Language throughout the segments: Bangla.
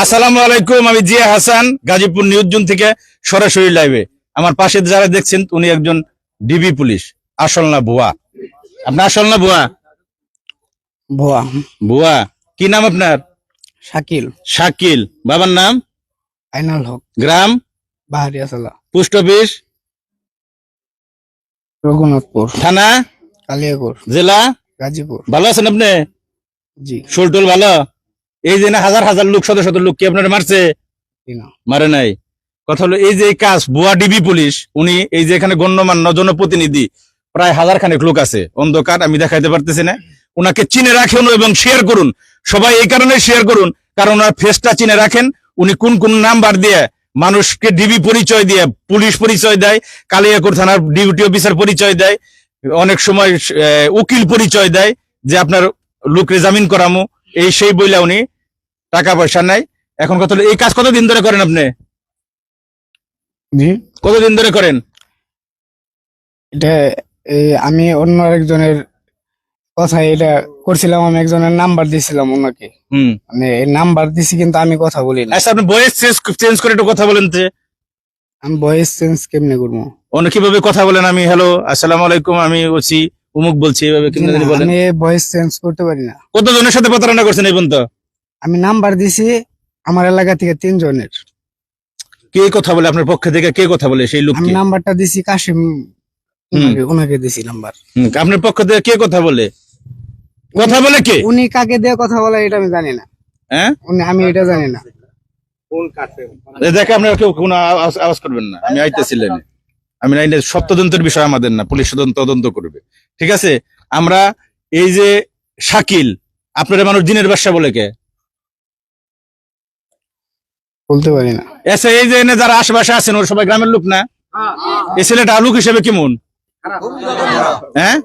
আসসালামু আলাইকুম আমি জিয়া হাসান গাজীপুর নিউজ জোন থেকে সরাসরি লাইভে। আমার পাশে যারা দেখছেন উনি একজন ডিবি পুলিশ আসল না ভুয়া? আপনার আসল না ভুয়া? ভুয়া। ভুয়া। কি নাম আপনার? শাকিল। শাকিল। বাবার নাম? আইনাল হক। গ্রাম? বাহারিয়া সালা পোস্ট অফিস? রঘুনাথপুর। থানা? কালিয়াকুর। জেলা? গাজীপুর। ভালো আছেন আপনি? জি। ভালো? এই যে না হাজার হাজার লোক শত শত লোক কি আপনার মারছে? মারে নাই। কথা হলো এই যে কাজ বুয়া ডিবি পুলিশ উনি এই যে এখানে গণ্যমান্য জনপ্রতিনিধি প্রায় হাজার খানেক লোক আছে। অন্ধকার আমি দেখাইতে পারতেছি না। উনাকে চিনে রাখুন এবং শেয়ার করুন। সবাই এই কারণে শেয়ার করুন কারণ ওনার ফেসটা চিনে রাখেন। উনি কোন কোন নাম্বার দিয়ে মানুষকে ডিবি পরিচয় দিয়ে পুলিশ পরিচয় দেয় কালিয়াকুর থানার ডিউটি অফিসার পরিচয় দেয় অনেক সময় উকিল পরিচয় দেয় যে আপনার লোকরে জামিন করামু। এই সেই বইলা উনি টাকা পয়সা নাই। এখন কথা এই কাজ কতদিন ধরে করেন আপনি? কতদিন ধরে করেন? এটা আমি অন্য একজনের কথা এটা করছিলাম আমি একজনের নাম্বার দিয়েছিলাম ওনাকে। হুম। মানে এই নাম্বার দিছি কিন্তু আমি কথা বলি না। আচ্ছা আপনি বয়স চেঞ্জ করে একটু কথা বলেন তো। আমি ভয়েস চেঞ্জ কেমনে করব? অন্য কীভাবে কথা বলেন আমি? হ্যালো আসসালামু আলাইকুম আমি ওসি। উমুক বলছি এভাবে কেমনে জানি বলেন। আমি ভয়েস চেঞ্জ করতে পারি না। কতজনের সাথে প্রতারণা করছেন এই পর্যন্ত? আমি নাম্বার দিছি আমার এলাকা থেকে তিনজনের। কে কথা বলে আপনার পক্ষ থেকে? কে কথা বলে সেই লোক আমি নাম্বারটা দিছি কাশিম। ওনাকে ওনাকে দিছি নাম্বার আপনার পক্ষ থেকে কে কথা বলে? কথা বলে কে? উনি কাকে দিয়ে কথা বলে এটা আমি জানি না। হ্যাঁ? উনি আমি এটা জানি না। এ দেখে আপনারা কেউ কোনো আওয়াজ আওয়াজ করবেন না। আমি আইতেছিলেন। আমি নাই সব তদন্তের বিষয় আমাদের না পুলিশ তদন্ত তদন্ত করবে। ঠিক আছে? আমরা এই যে শাকিল আপনারা মানুষ দিনের ব্যবসা বলে কে? বলতে পারি না। এসে এই যে এনে যারা আশেপাশে আছেন ওর সবাই গ্রামের লোক না? এই ছেলেটা আলুক হিসেবে কেমন? হ্যাঁ?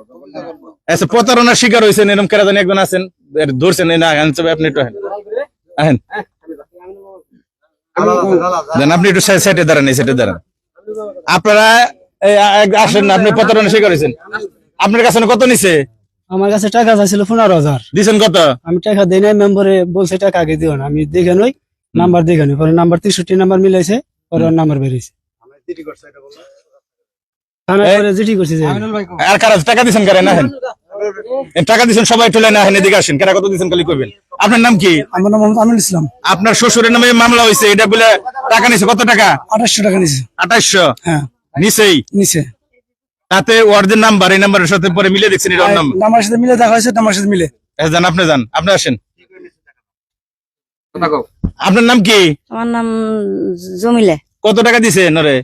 আচ্ছা প্রতারণার শিকার হয়েছেন এরকম কেরা জানি একজন আছেন ধরছেন এই না আপনি একটু আহেন। আহেন। আপনি একটু সাইডে দাঁড়ান এই সাইডে দাঁড়ান। আপনারা আসেন না আপনি কত শিকার হয়েছেন আপনার কাছে কত নিছে? আমার কাছে টাকা চাইছিল পনেরো হাজার। দিচ্ছেন কত? আমি টাকা দিই নাই মেম্বারে বলছে টাকা আগে দিও না। আমি দেখে নই নাম্বার দেখে নই। পরে নাম্বার তেষট্টি নাম্বার মিলাইছে পরে ওর নাম্বার বেরিয়েছে। থানায় পরে জিটি করছে যে। আর কারা টাকা দিছেন কারে? না টাকা দিছেন সবাই চলে না এদিকে আসেন। কারা কত দিছেন খালি কইবেন? আপনার নাম কি? আমার নাম মোহাম্মদ আমিনুল ইসলাম। আপনার শ্বশুরের নামে মামলা হয়েছে এটা বলে টাকা নিছে কত টাকা? আঠাশশো টাকা নিছে আঠাইশশো হ্যাঁ। নিছেই? নিছে। তাতে ওয়ার্ডের নাম্বার এই নাম্বারের সাথে পরে মিলে দেখছেন এটা নাম্বার। নাম্বার সাথে মিলে দেখা হয়েছে নাম্বার সাথে মিলে। যান আপনি যান আপনি আসেন। আপনার নাম কি? আমার নাম জমিলে। কত টাকা দিছে নরে?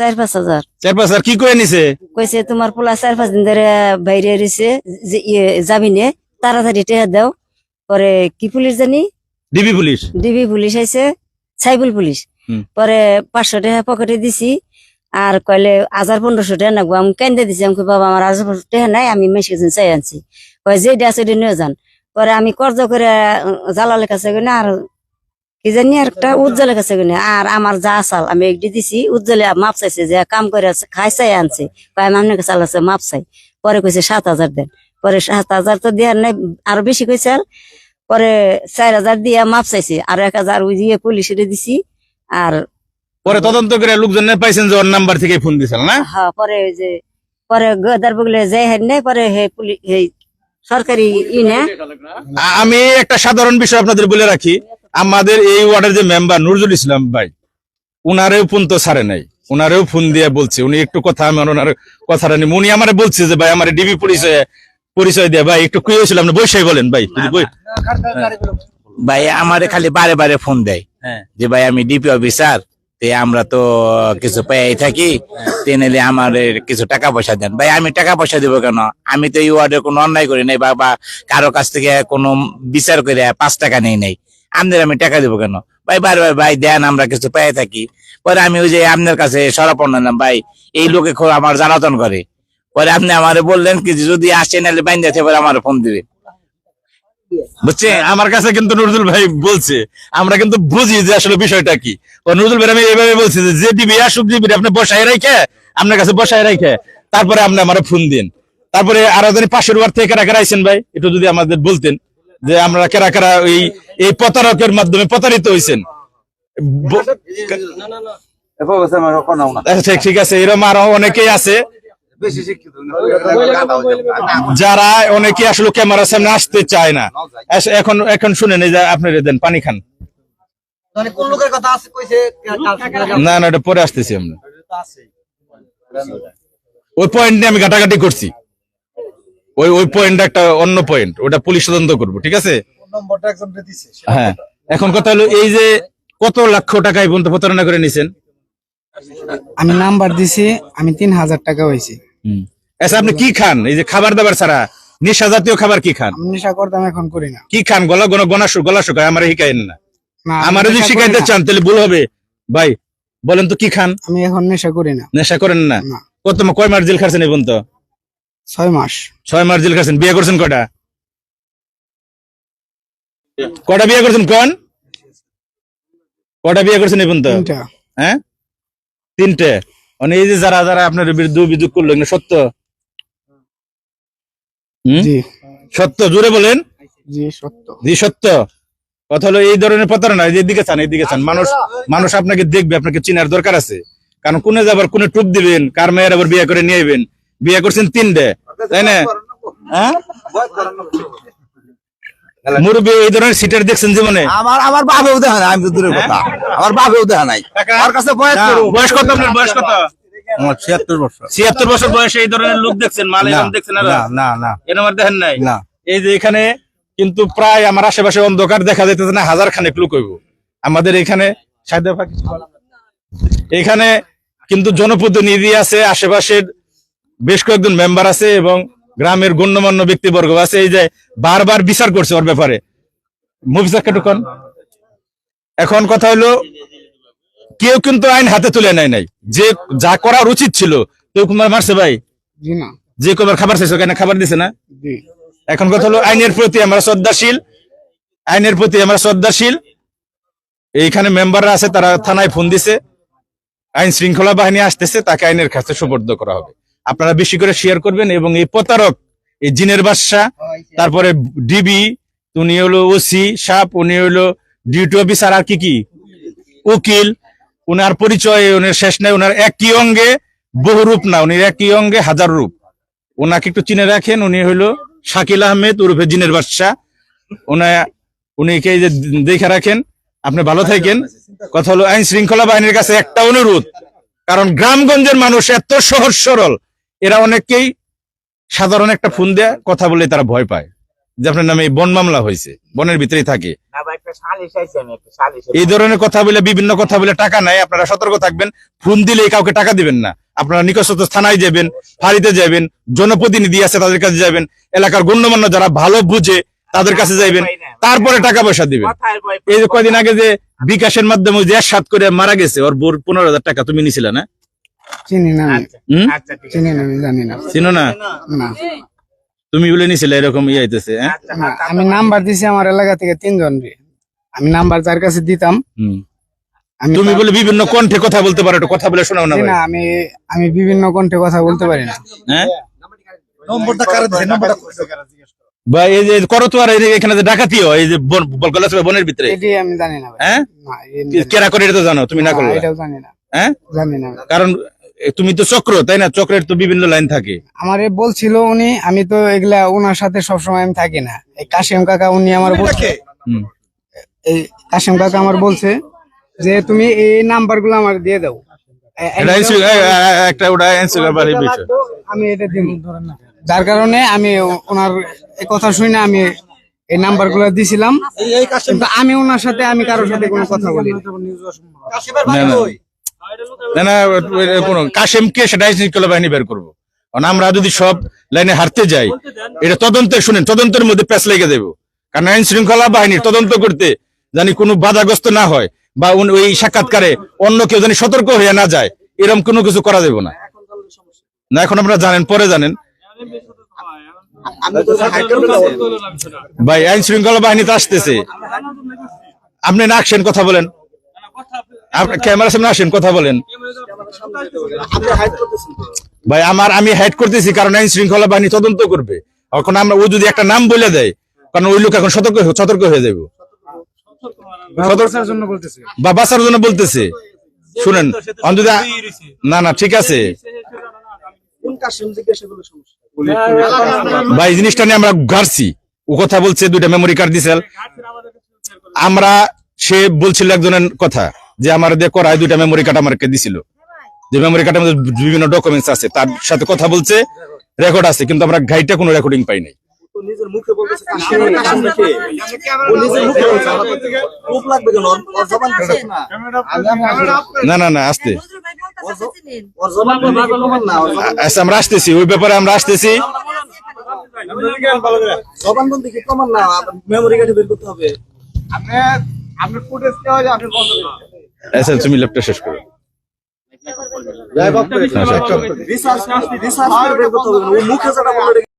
চার পাঁচ হাজার। চার পাঁচ হাজার? কি করে নিছে? কইছে তোমার পোলা চার পাঁচ দিন ধরে বাইরে রয়েছে যাবিনে তাড়াতাড়ি টেহা দাও। পরে কি পুলিশ জানি? DB police? ডিবি পুলিশ আইছে সাইবুল পুলিশ। পরে পাঁচশো টাকা পকেটে দিছি আর কইলে হাজার পনেরোশো টাকা নাগবো। আমি কেন্দে দিছি আমি বাবা আমার হাজার টাকা নাই আমি মেসে চাই আনছি। কয় যেটা আছে ওটা নিয়ে যান। পরে আমি কর্জ করে জালালের কাছে গেলে আর কি জানি আর একটা উজ্জ্বলের কাছে গেলে আর আমার যা আসাল আমি একটি দিছি উজ্জ্বলে মাপ চাইছে যে কাম করে খাই চাই আনছে। কয় আমি আপনার কাছে মাপ চাই। পরে কইছে সাত হাজার দেন। পরে সাত হাজার তো দেওয়ার নাই আরও বেশি কইছে আর। পরে চার হাজার দিয়ে মাপ চাইছে আর এক হাজার ওই দিয়ে পুলিশের দিছি আর পরে তদন্ত করে লোকজন পাইছেন যে ওর নাম্বার থেকে ফোন দিছিল না? হ্যাঁ পরে ওই যে পরে গদার বগলে যাই হেন নাই পরে হে পুলিশ সরকারি ই না। আমি একটা সাধারণ বিষয় আপনাদের বলে রাখি। আমাদের এই ওয়ার্ডের যে মেম্বার নজরুল ইসলাম ভাই উনারেও ফোন তো ছাড়ে নাই। উনারেও ফোন দিয়ে বলছে। উনি একটু কথা আমি ওনার কথাটা নিই উনি আমারে বলছে যে ভাই আমার ডিবি পরিচয় পরিচয় দিয়ে ভাই একটু কুয়ে ছিল আপনি বসে বলেন ভাই ভাই আমারে খালি বারে বারে ফোন দেয় হ্যাঁ। যে ভাই আমি ডিপি অফিসার তে আমরা তো কিছু পেয়ে থাকি তে নিলে আমার কিছু টাকা পয়সা দেন। ভাই আমি টাকা পয়সা দিব কেন? আমি তো এই ওয়ার্ডে কোনো অন্যায় করি নাই বা বা কারও কাছ থেকে কোনো বিচার করে পাঁচ টাকা নেই নাই। আমাদের আমি টাকা দিব কেন? ভাই বারবার ভাই, দেন, আমরা কিছু পেয়ে থাকি। পরে আমি ওই যে আপনার কাছে সরাপন্ন নিলাম, ভাই, এই লোকে আমার জ্বালাতন করে। পরে আপনি আমারে বললেন কি যদি আসে, নাহলে বাইন্দা থেকে আমার ফোন দিবে। বুঝছে আমার কাছে কিন্তু নজরুল ভাই বলছে, আমরা কিন্তু বুঝি যে আসলে বিষয়টা কি। ও ভাই, আমি এইভাবে বলছি যে ডিবি আসুক ডিবি আপনি বসায় রাখে আপনার কাছে বসায় রাখে তারপরে আপনি আমার ফোন দিন। তারপরে আরও পাশের ওয়ার্ড থেকে কারা আইছেন ভাই, একটু যদি আমাদের বলতেন। যে আমরা কারা কারা এই এই প্রতারকের মাধ্যমে প্রতারিত হয়েছেন আচ্ছা ঠিক আছে এরকম আরও অনেকেই আছে। যারা অনেকে আসলে ক্যামেরার সামনে আসতে চায় না। এখন এখন শুনেন এই যে আপনার দেন পানি খান। না না এটা পরে আসতেছি আমরা। ওই পয়েন্ট নিয়ে আমি ঘাটাঘাটি করছি। ওই ওই পয়েন্ট একটা অন্য পয়েন্ট ওটা পুলিশ তদন্ত করব ঠিক আছে? হ্যাঁ। এখন কথা হলো এই যে কত লক্ষ টাকা এই পর্যন্ত প্রতারণা করে নিছেন? আমি নাম্বার দিছি আমি তিন হাজার টাকা হয়েছি। আচ্ছা আপনি কি খান? এই যে খাবার দাবার ছাড়া নেশা জাতীয় খাবার কি খান? নেশা করতাম এখন করি না। কি খান? গলা গলা গনা গলা শুকায় আমার শিখাইন না। না, আমার যদি শিখাইতে চান তাহলে ভুল হবে। ভাই বলেন তো কি খান? আমি এখন নেশা করি না। নেশা করেন না? না। কত কয় মাস জেল খাচ্ছেন এই পর্যন্ত? ছয় মাস। ছয় মাস জেল খাচ্ছেন বিয়ে করছেন কটা? কটা বিয়ে করছেন কোন? কটা বিয়ে করছেন হ্যাঁ? তিনটে। মানে এই যে যারা যারা আপনার বিরুদ্ধে অভিযোগ করল এগুলো সত্য? সত্য জোরে বলেন। জি সত্য। জি সত্য। কথা হলো এই ধরনের প্রতারণা এদিকে চান এইদিকে চান মানুষ মানুষ আপনাকে দেখবে আপনাকে চিনার দরকার আছে। কারণ কোনে যাবার কোনে টুপ দিবেন কার মেয়ের আবার বিয়ে করে নিয়ে আইবেন? বিয়ে করছেন তিনটে তাই না? হ্যাঁ? মুরব্বী এই ধরনের সিটার দেখছেন জীবনে? আমার আমার বাপেও দেখা নাই আমি তো দূরের কথা। আমার বাপেও দেখা নাই। আমার কাছে বয়স না, বয়স কত আপনার? বয়স কত? আমার ছিয়াত্তর বছর। ছিয়াত্তর বছর বয়সে এই ধরনের লোক দেখছেন মাল এরকম দেখছেন না না না। এরকম আর দেখেন নাই? না। এই যে এখানে কিন্তু প্রায় আমার আশেপাশে অন্ধকার দেখা যাইতেছে না হাজার খানেক লোক হইব। আমাদের এখানে এখানে কিন্তু জনপ্রতিনিধি আছে আশেপাশের বেশ কয়েকজন মেম্বার আছে এবং গ্রামের গণ্যমান্য ব্যক্তিবর্গ আছে। এই যে বারবার বিচার করছে ওর ব্যাপারে। মুভিসার কেটুকন এখন কথা হলো কেউ কিন্তু আইন হাতে তুলে নেয় নাই। যে যা করার উচিত ছিল কেউ কুমার মারছে ভাই? যে কুমার খাবার চাইছে কেন খাবার দিছে না? এখন কথা হলো আইনের প্রতি আমরা শ্রদ্ধাশীল। আইনের প্রতি আমরা শ্রদ্ধাশীল। এইখানে মেম্বাররা আছে তারা থানায় ফোন দিছে। আইন শৃঙ্খলা বাহিনী আসতেছে তাকে আইনের কাছে সুপর্দ করা হবে। আপনারা বেশি করে শেয়ার করবেন এবং এই প্রতারক এই জিনের বাদশা তারপরে ডিবি উনি হলো ওসি সাপ উনি হলো ডিউটি অফিসার আর কি কি? উকিল। উনার পরিচয় উনার শেষ নাই উনার একই অঙ্গে বহু রূপ না উনি একই অঙ্গে হাজার রূপ। ওনাকে একটু চিনে রাখেন উনি হইল শাকিল আহমেদ উরফে জিনের বাদশাহ উনি উনিকে যে দেখে রাখেন আপনি ভালো থাকেন। কথা হলো আইন শৃঙ্খলা বাহিনীর কাছে একটা অনুরোধ কারণ গ্রামগঞ্জের মানুষ এত সহজ সরল এরা অনেকেই সাধারণ একটা ফোন দেয়া কথা বলে তারা ভয় পায়। যে আপনার নামে এই বন মামলা হয়েছে বনের ভিতরেই থাকে। এই ধরনের কথা বলে বিভিন্ন কথা বলে টাকা নাই আপনারা সতর্ক থাকবেন। ফোন দিলে কাউকে টাকা দিবেন না। আপনারা নিকটস্থ থানায় যাবেন ফাঁড়িতে যাবেন জনপ্রতিনিধি আছে তাদের কাছে যাবেন এলাকার গণ্যমান্য যারা ভালো বুঝে তাদের কাছে যাইবেন তারপরে টাকা পয়সা দিবেন। এই যে কয়দিন আগে যে বিকাশের মাধ্যমে যে সাত করে মারা গেছে ওর বোর পনেরো হাজার টাকা তুমি নিছিলে না? চিনি না আমি। চিনি না আমি জানি না। চিনো না? না? তুমি বলে নিছিলে এরকম ইয়ে হইতেছে হ্যাঁ? না, আমি নাম্বার দিছি আমার এলাকা থেকে তিনজন রে। আমি নাম্বার যার কাছে দিতাম আমি তুমি বলে বিভিন্ন কণ্ঠে কথা বলতে পারো কথা বলে শোনাও না না আমি আমি বিভিন্ন কণ্ঠে কথা বলতে পারি না। হ্যাঁ? নম্বরটা কারে দিছে? নম্বরটা বা এই যে করো তো আর এই যে এখানে যে ডাকাতি হয় এই যে বনের ভিতরে। এটি আমি জানি না হ্যাঁ? জানি না। কেরা করে এটা তো জানো তুমি না না, করলে। এটাও জানি না। হ্যাঁ? জানি না। কারণ তুমি তো চক্র তাই না? চক্রের তো বিভিন্ন লাইন থাকে। আমারে বলছিল উনি আমি তো এগুলা ওনার সাথে সবসময় আমি থাকি না। এই কাশিম কাকা উনি আমার বলছে এই কাশিম কাকা আমার বলছে যে তুমি এই নাম্বারগুলো আমার দিয়ে দাও। একটা ওটা আমি এটা দিব। যার কারণে আমি ওনার এই কথা শুনে আমি এই নাম্বারগুলো দিছিলাম আমি ওনার সাথে আমি কারোর সাথে কোনো কথা বলি না। না, না। না না এ, কোনো কাশেম সেটা আইন শৃঙ্খলা বাহিনী বের করব কারণ আমরা যদি সব লাইনে হারতে যাই এটা তদন্তে শুনেন তদন্তের মধ্যে প্যাচ লেগে দেবো কারণ আইন শৃঙ্খলা বাহিনীর তদন্ত করতে জানি কোনো বাধাগ্রস্ত না হয় বা ওই সাক্ষাৎকারে অন্য কেউ জানি সতর্ক হয়ে না যায় এরকম কোনো কিছু করা যাবে না না এখন আপনারা জানেন পরে জানেন ভাই আইন শৃঙ্খলা বাহিনী তো আসতেছে আপনি না আসেন কথা বলেন আপনি ক্যামেরার সামনে আসেন কথা বলেন। ভাই আমার আমি হাইড করতেছি কারণ আইন শৃঙ্খলা বাহিনী তদন্ত করবে। এখন আমরা ও যদি একটা নাম বলে দেয় কারণ ওই লোক এখন সতর্ক সতর্ক হয়ে যাবে বা বাঁচার জন্য বলতেছে। শুনেন না না ঠিক আছে। ভাই জিনিসটা নিয়ে আমরা ঘাড়ছি। ও কথা বলছে দুইটা মেমোরি কার্ড দিছিল আমরা সে বলছিল একজনের কথা। যে আমার দিয়ে করায় দুইটা মেমোরি কার্ড আমাকে দিছিল। যে মেমোরি কার্ডের মধ্যে বিভিন্ন ডকুমেন্টস আছে তার সাথে কথা বলছে রেকর্ড আছে কিন্তু আমরা গাইডটা কোনো রেকর্ডিং পাই নাই। না না না আসতে। আচ্ছা আমরা আসতেছি ওই ব্যাপারে আমরা আসতেছি। আচ্ছা তুমি ল্যাপটপ শেষ করো আচ্ছা